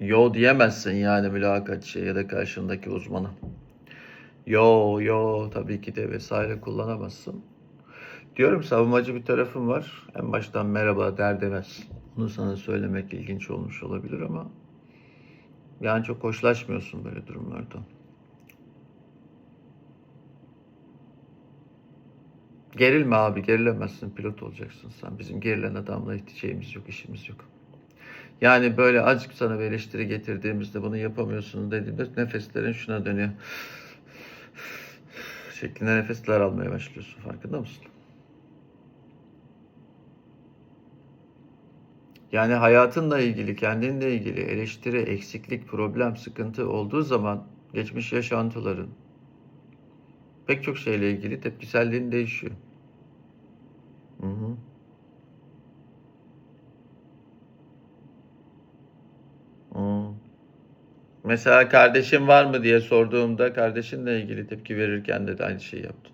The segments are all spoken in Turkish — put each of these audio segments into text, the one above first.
yo diyemezsin yani mülakatçıya ya da karşındaki uzmana. Yo yo tabii ki de vesaire kullanamazsın. Diyorum savunmacı bir tarafım var. En baştan merhaba der demez. Bunu sana söylemek ilginç olmuş olabilir ama yani çok hoşlaşmıyorsun böyle durumlardan. Gerilme abi, gerilemezsin. Pilot olacaksın sen. Bizim gerilen adamla ihtiyacımız yok, işimiz yok. Yani böyle azıcık sana bir eleştiri getirdiğimizde bunu yapamıyorsun dediğimde nefeslerin şuna dönüyor. Şeklinde nefesler almaya başlıyorsun. Farkında mısın? Yani hayatınla ilgili, kendinle ilgili eleştiri, eksiklik, problem, sıkıntı olduğu zaman geçmiş yaşantıların pek çok şeyle ilgili tepkiselliğin değişiyor. Hı hı. Mesela kardeşin var mı diye sorduğumda kardeşinle ilgili tepki verirken de, aynı şeyi yaptın.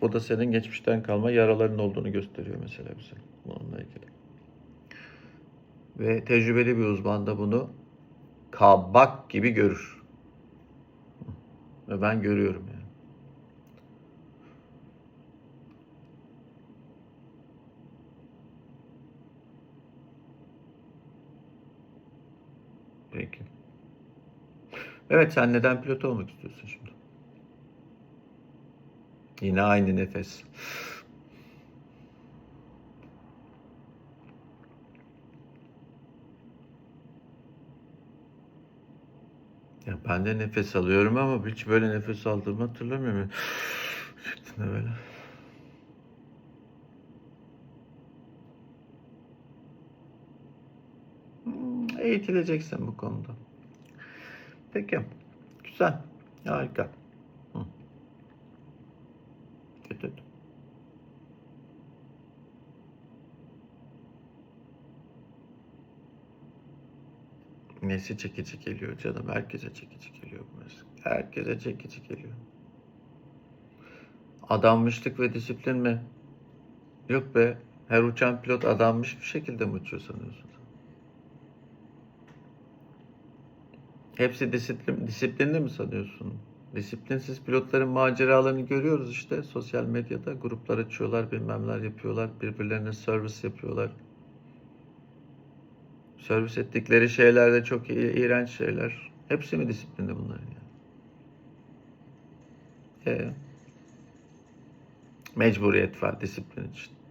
O da senin geçmişten kalma yaraların olduğunu gösteriyor mesela bize bununla ilgili. Ve tecrübeli bir uzman da bunu kabak gibi görür. Ve ben görüyorum yani. Peki. Evet sen neden pilot olmak istiyorsun şimdi? Yine aynı nefes. Ya ben de nefes alıyorum ama hiç böyle nefes aldığımı hatırlamıyorum. Şeklinde böyle. Eğitileceksin bu konuda. Peki. Güzel. Harika. Hı. Kötü. Nesi çekici geliyor canım? Herkese çekici geliyor bu meslek. Herkese çekici geliyor. Adanmışlık ve disiplin mi? Yok be. Her uçan pilot adanmış bir şekilde mi uçuyor sanıyorsun? Hepsi disiplin, disiplinli mi sanıyorsun? Disiplinsiz pilotların maceralarını görüyoruz işte sosyal medyada. Gruplar açıyorlar, bilmemler yapıyorlar, birbirlerine servis yapıyorlar. Servis ettikleri şeyler de çok iğrenç şeyler. Hepsi mi disiplinli bunların ya? Ee, mecburiyet var disiplin için.